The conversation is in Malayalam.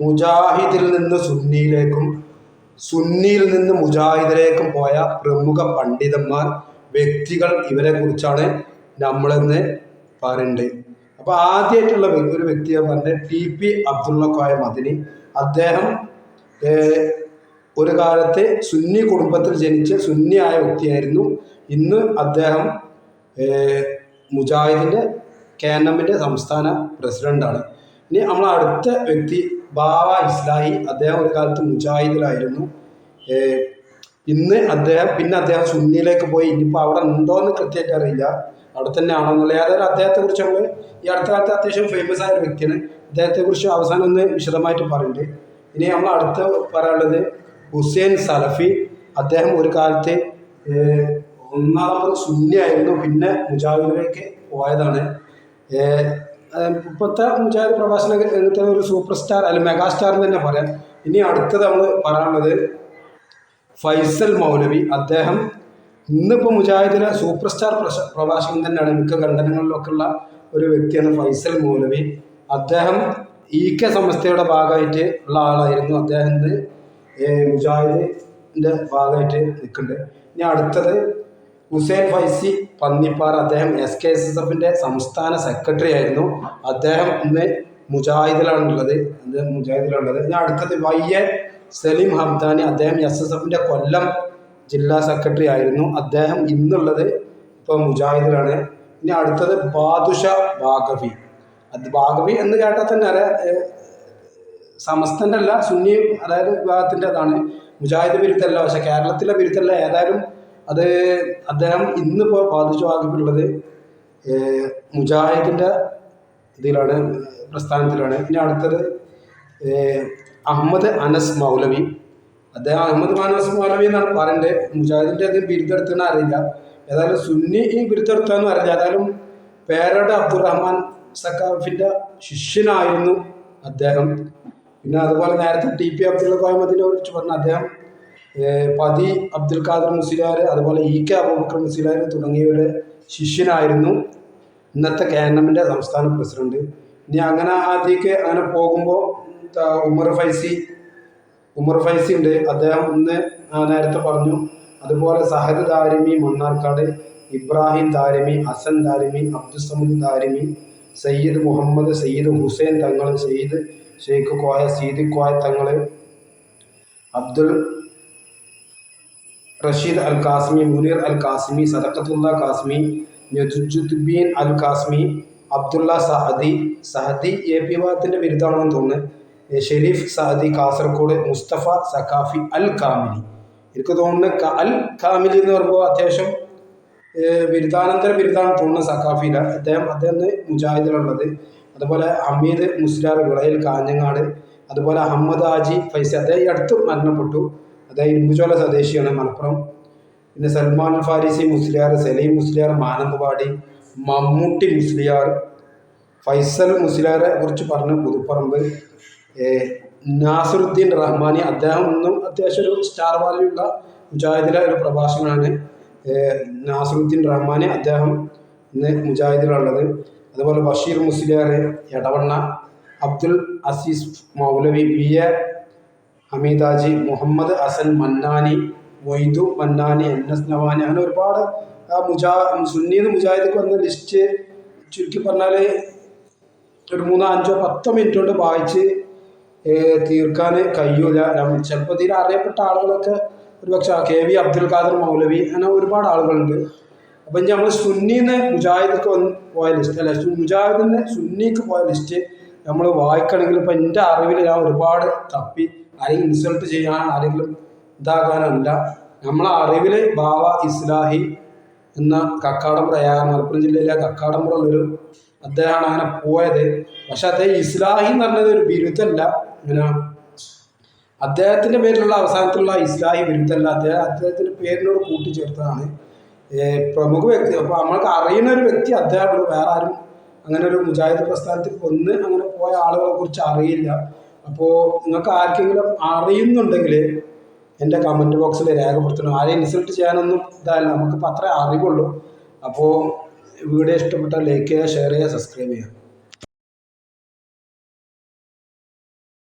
മുജാഹിദിൽ നിന്ന് സുന്നിയിലേക്കും സുന്നിയിൽ നിന്ന് മുജാഹിദിലേക്കും പോയ പ്രമുഖ പണ്ഡിതന്മാർ വ്യക്തികൾ ഇവരെ കുറിച്ചാണ് നമ്മളെന്ന് പറയുന്നത്. അപ്പോൾ ആദ്യമായിട്ടുള്ള ഒരു വ്യക്തിയെ പറഞ്ഞത് ടി പി അബ്ദുള്ള കോയ മദിനി. അദ്ദേഹം ഒരു കാലത്ത് സുന്നി കുടുംബത്തിൽ ജനിച്ച സുന്നിയായ വ്യക്തിയായിരുന്നു. ഇന്ന് അദ്ദേഹം മുജാഹിദിന്റെ കേന്നമിന്റെ സംസ്ഥാന പ്രസിഡന്റാണ് ഇനി നമ്മൾ അടുത്ത വ്യക്തി ബാവ ഇസ്ലാഹി അദ്ദേഹം ഒരു കാലത്ത് മുജാഹിദിലായിരുന്നു. ഇന്ന് അദ്ദേഹം പിന്നെ അദ്ദേഹം സുന്നിയിലേക്ക് പോയി. ഇനിയിപ്പോൾ അവിടെ ഉണ്ടോയെന്ന് കൃത്യമായിട്ട് അറിയില്ല. അവിടെ തന്നെ ആണോ എന്നുള്ള ഏതായാലും അദ്ദേഹത്തെ കുറിച്ച് നമ്മൾ ഈ അടുത്ത കാലത്ത് അത്യാവശ്യം ഫേമസ് ആയ ഒരു വ്യക്തിയാണ്. അദ്ദേഹത്തെ കുറിച്ച് അവസാനം ഒന്ന് വിശദമായിട്ട് പറയുന്നുണ്ട് ഇനി നമ്മൾ അടുത്ത പറയാനുള്ളത് ഹുസൈൻ സലഫി. അദ്ദേഹം ഒരു കാലത്ത് ഒന്നാമത് സുന്നിയായിരുന്നു. പിന്നെ മുജാഹിദിലേക്ക് പോയതാണ്. ഇപ്പോഴത്തെ മുജാഹിദ് പ്രഭാഷണ രംഗത്തെ ഒരു സൂപ്പർ സ്റ്റാർ അല്ലെങ്കിൽ മെഗാ സ്റ്റാർ എന്ന് തന്നെ പറയാം. ഇനി അടുത്തത് നമ്മൾ പറയാനുള്ളത് ഫൈസൽ മൗലവി. അദ്ദേഹം ഇന്നിപ്പോൾ മുജാഹിദിലെ സൂപ്പർ സ്റ്റാർ പ്രഭാഷകൻ തന്നെയാണ്. മിക്ക ഖണ്ഡനങ്ങളിലൊക്കെ ഉള്ള ഒരു വ്യക്തിയാണ് ഫൈസൽ മൗലവി. അദ്ദേഹം ഇ കെ സംസ്ഥയുടെ ഭാഗമായിട്ട് ഉള്ള ആളായിരുന്നു. അദ്ദേഹം മുജാഹിദിന്റെ ഭാഗമായിട്ട് നിൽക്കുന്നുണ്ട്. ഇനി അടുത്തത് ഹുസൈൻ ഫൈസി പന്നിപ്പാർ അദ്ദേഹം എസ് കെ എസ് എസ് എഫിന്റെ സംസ്ഥാന സെക്രട്ടറി ആയിരുന്നു. അദ്ദേഹം ഇന്ന് മുജാഹിദിലാണുള്ളത്. അദ്ദേഹം മുജാഹിദിലാണുള്ളത്. ഇനി അടുത്തത് വൈ എ സലീം ഹംദാനി. അദ്ദേഹം എസ് എസ് എഫിന്റെ കൊല്ലം ജില്ലാ സെക്രട്ടറി ആയിരുന്നു. അദ്ദേഹം ഇന്നുള്ളത് ഇപ്പോൾ മുജാഹിദിലാണ്. ഇനി അടുത്തത് ബാദുഷ ബാഗവി അത് ബാഗവി എന്ന് കേട്ടാൽ തന്നെ അറിയാം. സമസ്തന്റെ അല്ല സുന്നി അതായത് വിഭാഗത്തിന്റെതാണ്. മുജാഹിദ് ബിരുദ്ധല്ല പക്ഷേ കേരളത്തിലെ ബിരുദ്ധല്ല ഏതായാലും അത് അദ്ദേഹം ഇന്നിപ്പോൾ ബാധിച്ചു വാങ്ങിയിട്ടുള്ളത് മുജാഹിദിന്റെ ഇതിലാണ് പ്രസ്ഥാനത്തിലാണ്. ഇനി അടുത്തത് അഹമ്മദ് അനസ് മൗലവി. അദ്ദേഹം അഹമ്മദ് അനസ് മൗലവി എന്നാണ് പറയുന്നത് മുജാഹിദിന്റെ അത് ബിരുദെടുത്തെന്ന് അറിയില്ല. ഏതായാലും സുന്നി ഈ ബിരുദെടുത്താന്ന് അറിയില്ല. ഏതായാലും പേരയുടെ അബ്ദുറഹ്മാൻ സക്കാഫിന്റെ ശിഷ്യനായിരുന്നു അദ്ദേഹം. പിന്നെ അതുപോലെ നേരത്തെ ടി പി അബ്ദുൽ കോയമദിനെ കുറിച്ച് പറഞ്ഞ അദ്ദേഹം പതി അബ്ദുൽ ഖാദർ മുസ്ലിയാർ അതുപോലെ ഇ കെ അബൂബക്കർ മുസ്ലിയാർ തുടങ്ങിയവരുടെ ശിഷ്യനായിരുന്നു ഇന്നത്തെ കെ എൻ എമ്മിന്റെ സംസ്ഥാന പ്രസിഡന്റ്. ഇനി അങ്ങനെ ആദ്യമൊക്കെ അങ്ങനെ പോകുമ്പോൾ ഉമർ ഫൈസി ഉമർ ഫൈസി ഉണ്ട്. അദ്ദേഹം ഇന്ന് നേരത്തെ പറഞ്ഞു അതുപോലെ സഹദ് ദാരിമി മണ്ണാർക്കാട് ഇബ്രാഹിം ദാരിമി ഹസൻ ദാരിമി അബ്ദുസമദ് ദാരിമി സയ്യിദ് മുഹമ്മദ് സയ്യിദ് ഹുസൈൻ തങ്ങൾ സയ്യിദ് ഷെയ്ഖ് കോയ സീദി കോയ തങ്ങൾ അബ്ദുൾ റഷീദ് അൽ കാസ്മി മുനീർ അൽ കാസ്മി സദക്കത്തുള്ള കാസ്മി നജുദ്ദീൻ അൽ കാസ്മി അബ്ദുള്ള സഹദി സഹദി എ പി വാദത്തിന്റെ ബിരുദമാണെന്ന് തോന്നുന്നു. ഷെരീഫ് സഹദി കാസർഗോഡ് മുസ്തഫ സഖാഫി അൽ കാമിലി എനിക്ക് തോന്നുന്നു അൽ കാമിലി എന്ന് പറയുമ്പോൾ അത്യാവശ്യം ബിരുദാനന്തര ബിരുദാണ് തോന്നുന്നു സഖാഫിയില അദ്ദേഹം അദ്ദേഹം മുജാഹിദിലുള്ളത്. അതുപോലെ ഹമീദ് മുസ്ലാർ വിളയിൽ കാഞ്ഞങ്ങാട്. അതുപോലെ അഹമ്മദ് ഹാജി ഫൈസ. അദ്ദേഹം ഈ അടുത്ത് മരണപ്പെട്ടു. അദ്ദേഹം ഇരുമ്പുചോല സ്വദേശിയാണ് മലപ്പുറം. പിന്നെ സൽമാൻ ഫാരിസി മുസ്ലിയാർ സലീം മുസ്ലിയാർ മാനന്തവാടി മമ്മൂട്ടി മുസ്ലിയാർ ഫൈസൽ മുസ്ലിയാറെ കുറിച്ച് പറഞ്ഞ പുതുപ്പറമ്പ് നാസറുദ്ദീൻ റഹ്മാനി. അദ്ദേഹം ഒന്നും അത്യാവശ്യം ഒരു സ്റ്റാർ വാല്യുള്ള മുജാഹിദിലെ ഒരു പ്രഭാഷകനാണ്. നാസറുദ്ദീൻ റഹ്മാനി അദ്ദേഹം ഇന്ന് മുജാഹിദിലുള്ളത് അതുപോലെ Basheer Musliyar Edavanna Abdul Azeez Moulavi P A Hameedhaji Muhammad Hasan Mannani Moidu Mannani N S Navani അങ്ങനെ ഒരുപാട് മുജാ സുന്നീന്ന് മുജാഹിദിക്ക് വന്ന ലിസ്റ്റ് ചുരുക്കി പറഞ്ഞാൽ ഒരു മൂന്നോ അഞ്ചോ പത്തോ മിനിറ്റ് കൊണ്ട് വായിച്ച് തീർക്കാൻ കഴിയൂല. ചിലപ്പോൾ തീരെ അറിയപ്പെട്ട ആളുകളൊക്കെ ഒരുപക്ഷെ കെ വി അബ്ദുൽ ഖാദർ മൗലവി അങ്ങനെ ഒരുപാട് ആളുകളുണ്ട്. അപ്പം നമ്മൾ സുന്നിന്ന് മുജാഹിദിക്ക് വന്ന് പോയ ലിസ്റ്റ് അല്ല മുജാഹിദിന്ന് സുന്നിക്ക് പോയ ലിസ്റ്റ് നമ്മൾ വായിക്കണമെങ്കിൽ ഇപ്പം എന്റെ അറിവിൽ ഞാൻ ഒരുപാട് തപ്പി ആരെങ്കിലും ഇൻസൾട്ട് ചെയ്യാൻ ആരെങ്കിലും ഇതാകാനല്ല. നമ്മളെ അറിവിൽ ബാവ ഇസ്ലാഹി എന്ന കക്കാടംപുറ മലപ്പുറം ജില്ലയിലെ കക്കാടംപുറ ഉള്ളൊരു അദ്ദേഹമാണ് അങ്ങനെ പോയത്. പക്ഷെ അദ്ദേഹം ഇസ്ലാഹി എന്ന് പറഞ്ഞത് ഒരു ബിരുദമല്ല ഇങ്ങനെ അദ്ദേഹത്തിന്റെ പേരിലുള്ള അവസാനത്തിലുള്ള ഇസ്ലാഹി ബിരുദമല്ല അദ്ദേഹം അദ്ദേഹത്തിന്റെ പേരിനോട് കൂട്ടിച്ചേർത്തതാണ്. പ്രമുഖ വ്യക്തി. അപ്പോൾ നമ്മൾക്ക് അറിയുന്ന ഒരു വ്യക്തി അദ്ദേഹമുള്ളൂ വേറെ ആരും അങ്ങനെ ഒരു മുജാഹിദ് പ്രസ്ഥാനത്തിൽ ഒന്ന് അങ്ങനെ പോയ ആളുകളെ കുറിച്ച് അറിയില്ല. അപ്പോൾ നിങ്ങൾക്ക് ആർക്കെങ്കിലും അറിയുന്നുണ്ടെങ്കിൽ എന്റെ കമന്റ് ബോക്സിൽ രേഖപ്പെടുത്തണം. ആരെയും ഇൻസൾട്ട് ചെയ്യാനൊന്നും ഇതല്ല നമുക്കിപ്പോൾ അത്രേ അറിവുള്ളൂ. അപ്പോൾ വീഡിയോ ഇഷ്ടപ്പെട്ടാൽ ലൈക്ക് ചെയ്യുക ഷെയർ ചെയ്യുക സബ്സ്ക്രൈബ് ചെയ്യുക.